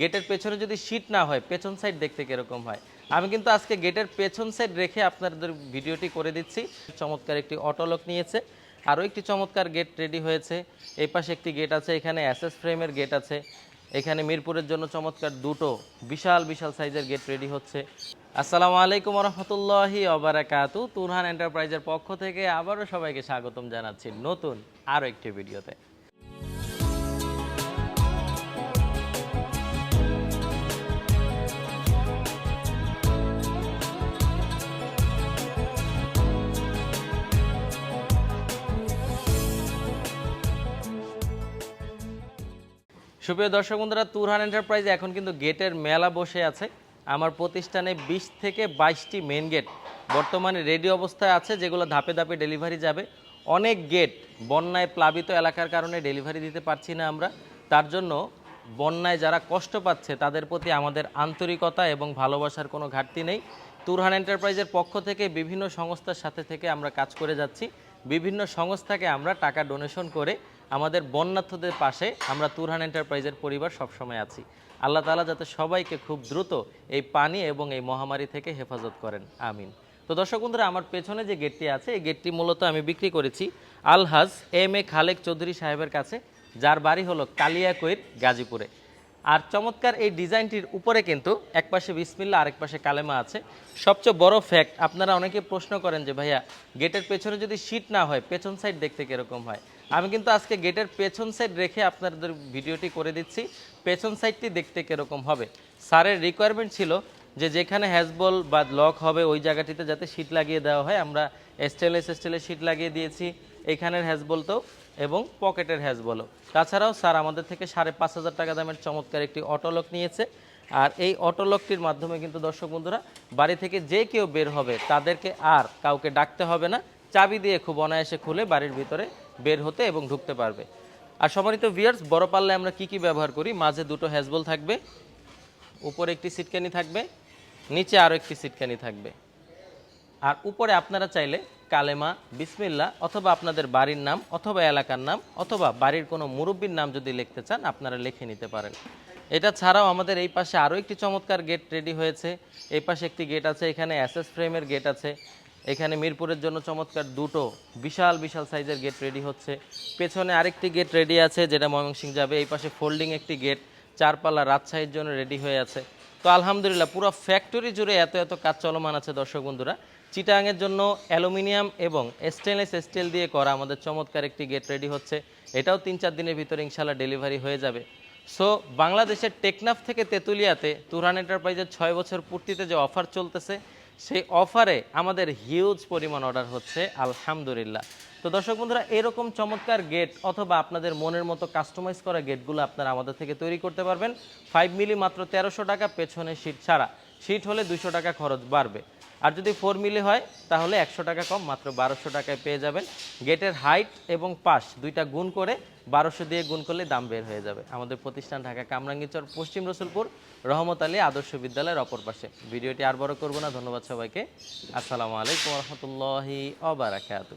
গেটের পেছনে যদি শীট না হয়, পেছন সাইড দেখতে কীরকম হয়? আমি কিন্তু আজকে গেটের পেছন সাইড রেখে আপনাদের ভিডিওটি করে দিচ্ছি। চমৎকার একটি অটোলক নিয়েছে। আরও একটি চমৎকার গেট রেডি হয়েছে। এই পাশে একটি গেট আছে, এখানে অ্যাসেস ফ্রেমের গেট আছে। এখানে মিরপুরের জন্য চমৎকার দুটো বিশাল বিশাল সাইজের গেট রেডি হচ্ছে। আসসালামু আলাইকুম রহমতুল্লাহি অবরাকাতু তুরহান এন্টারপ্রাইজের পক্ষ থেকে আবারও সবাইকে স্বাগতম জানাচ্ছি নতুন আরও একটি ভিডিওতে। সুপ্রিয় দর্শক বন্ধুরা, তুরহান এন্টারপ্রাইজ এখন কিন্তু গেটের মেলা বসে আছে। আমার প্রতিষ্ঠানে বিশ থেকে বাইশটি মেন গেট বর্তমানে রেডি অবস্থায় আছে, যেগুলো ধাপে ধাপে ডেলিভারি যাবে। অনেক গেট বন্যায় প্লাবিত এলাকার কারণে ডেলিভারি দিতে পারছি না আমরা। তার জন্য বন্যায় যারা কষ্ট পাচ্ছে, তাদের প্রতি আমাদের আন্তরিকতা এবং ভালোবাসার কোনো ঘাটতি নেই। তুরহান এন্টারপ্রাইজের পক্ষ থেকে বিভিন্ন সংস্থার সাথে থেকে আমরা কাজ করে যাচ্ছি। বিভিন্ন সংস্থাকে আমরা টাকা ডোনেশন করে আমাদের বন্যার্থদের পাশে আমরা তুরহান এন্টারপ্রাইজের পরিবার সবসময় আছি। আল্লাহ তালা যাতে সবাইকে খুব দ্রুত এই পানি এবং এই মহামারী থেকে হেফাজত করেন। আমিন। তো দর্শক বন্ধুরা, আমার পেছনে যে গেটটি আছে, এই গেটটি মূলত আমি বিক্রি করেছি আলহাজ এম এ খালেক চৌধুরী সাহেবের কাছে। যার বাড়ি হলো কালিয়াকৈর গাজীপুরে। আর চমৎকার এই ডিজাইনটির উপরে কিন্তু এক পাশে বিসমিল্লা আরেক পাশে কালেমা আছে। সবচেয়ে বড় ফ্যাক্ট আপনারা অনেকে প্রশ্ন করেন যে, ভাইয়া গেটের পেছনে যদি শীট না হয়, পেছন সাইড দেখতে কীরকম হয়? আমি কিন্তু আজকে গেটের পেছন সাইড রেখে আপনাদের ভিডিওটি করে দিচ্ছি, পেছন সাইডটি দেখতে কীরকম হবে। স্যারের রিকোয়ারমেন্ট ছিল যে, যেখানে হ্যাজবল বা লক হবে, ওই জায়গাটিতে যাতে শীট লাগিয়ে দেওয়া হয়। আমরা স্টেনলেস স্টিলের শীট লাগিয়ে দিয়েছি এইখানের হ্যাজবলতেও এবং পকেটের হ্যাজবলও তাছাড়াও স্যার আমাদের থেকে সাড়ে পাঁচ হাজার টাকা দামের চমৎকার একটি অটোলক নিয়েছে। আর এই অটোলকটির মাধ্যমে কিন্তু দর্শক বন্ধুরা, বাড়ি থেকে যে কেউ বের হবে, তাদেরকে আর কাউকে ডাকতে হবে না। চাবি দিয়ে খুব অনায়াসে খুলে বাড়ির ভিতরে বের হতে এবং ঢুকতে পারবে। আর সম্মানিত ভিয়ার্স বড় পাল্লে আমরা কি কি ব্যবহার করি? মাঝে দুটো হ্যাজবল থাকবে, উপরে একটি সিটকানি থাকবে, নিচে আরও একটি সিটকানি থাকবে। আর উপরে আপনারা চাইলে কালেমা বিসমিল্লা অথবা আপনাদের বাড়ির নাম অথবা এলাকার নাম অথবা বাড়ির কোনো মুরব্বীর নাম যদি লিখতে চান, আপনারা লিখে নিতে পারেন। এটা ছাড়াও আমাদের এই পাশে আরও একটি চমৎকার গেট রেডি হয়েছে। এই পাশে একটি গেট আছে, এখানে অ্যাসেস ফ্রেমের গেট আছে। এখানে মিরপুরের জন্য চমৎকার দুটো বিশাল বিশাল সাইজের গেট রেডি হচ্ছে। পেছনে আরেকটি গেট রেডি আছে, যেটা ময়মনসিং যাবে। এই পাশে ফোল্ডিং একটি গেট চারপাল্লা রাজশাহীর জন্য রেডি হয়ে আছে। তো আলহামদুলিল্লাহ, পুরো ফ্যাক্টরি জুড়ে এত এত কাজ চলমান আছে দর্শক বন্ধুরা। চিটাংয়ের জন্য অ্যালুমিনিয়াম এবং স্টেনলেস স্টিল দিয়ে করা আমাদের চমৎকার একটি গেট রেডি হচ্ছে। এটাও তিন চার দিনের ভিতরে ইনশাল্লাহ ডেলিভারি হয়ে যাবে। সো, বাংলাদেশের টেকনাফ থেকে তেঁতুলিয়াতে তুরহান এন্টারপ্রাইজের ছয় বছর পূর্তিতে যে অফার চলতেছে, সেই অফারে আমাদের হিউজ পরিমাণ অর্ডার হচ্ছে, আলহামদুলিল্লাহ। তো দর্শক বন্ধুরা, এরকম চমৎকার গেট অথবা আপনাদের মনের মতো কাস্টমাইজ করা গেটগুলো আপনারা আমাদের থেকে তৈরি করতে পারবেন। ফাইভ মিলি মাত্র তেরোশো টাকা, পেছনে সিট ছাড়া। সিট হলে দুশো টাকা খরচ বাড়বে। আর যদি ফোর মিলে হয়, তাহলে একশো টাকা কম, মাত্র বারোশো টাকায় পেয়ে যাবেন। গেটের হাইট এবং পাশ দুইটা গুণ করে বারোশো দিয়ে গুণ করলে দাম বের হয়ে যাবে। আমাদের প্রতিষ্ঠান ঢাকা কামরাঙ্গিচর পশ্চিম রসুলপুর, রহমত আলী আদর্শ বিদ্যালয়ের অপর পাশে। ভিডিওটি আর বড় করব না, ধন্যবাদ সবাইকে। আসসালামু আলাইকুম রহমতুল্লাহি অবারাকাতু